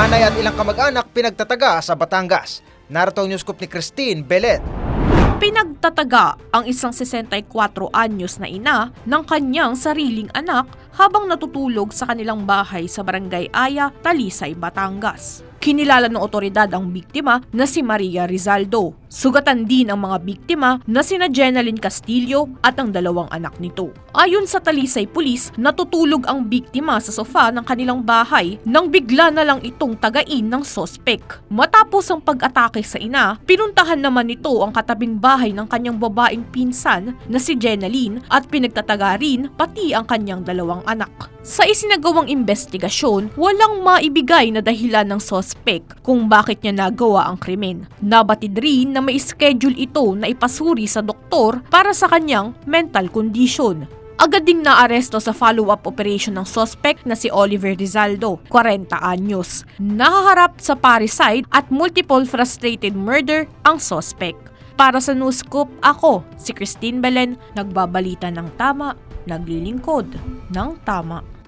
Nanay at ilang kamag-anak pinagtataga sa Batangas. Narito ang news scoop ni Christine Belet. Pinagtataga ang isang 64 anyos na ina ng kanyang sariling anak habang natutulog sa kanilang bahay sa Barangay Aya, Talisay, Batangas. Kinilala ng otoridad ang biktima na si Maria Rizaldo. Sugatan din ang mga biktima na sina Jenaline Castillo at ang dalawang anak nito. Ayon sa Talisay Police, natutulog ang biktima sa sofa ng kanilang bahay nang bigla na lang itong tagain ng sospek. Matapos ang pag-atake sa ina, pinuntahan naman nito ang katabing bahay ng kanyang babaeng pinsan na si Jenaline at pinagtataga rin pati ang kanyang dalawang anak. Sa isinagawang investigasyon, walang maibigay na dahilan ng sospek kung bakit niya nagawa ang krimen. Nabatid rin na may schedule ito na ipasuri sa doktor para sa kanyang mental condition. Agad ding naaresto sa follow-up operation ng suspect na si Oliver Rizaldo, 40 anyos. Nakaharap sa parricide at multiple frustrated murder ang suspect. Para sa News Scoop, ako, si Christine Belen, nagbabalita ng tama, naglilingkod ng tama.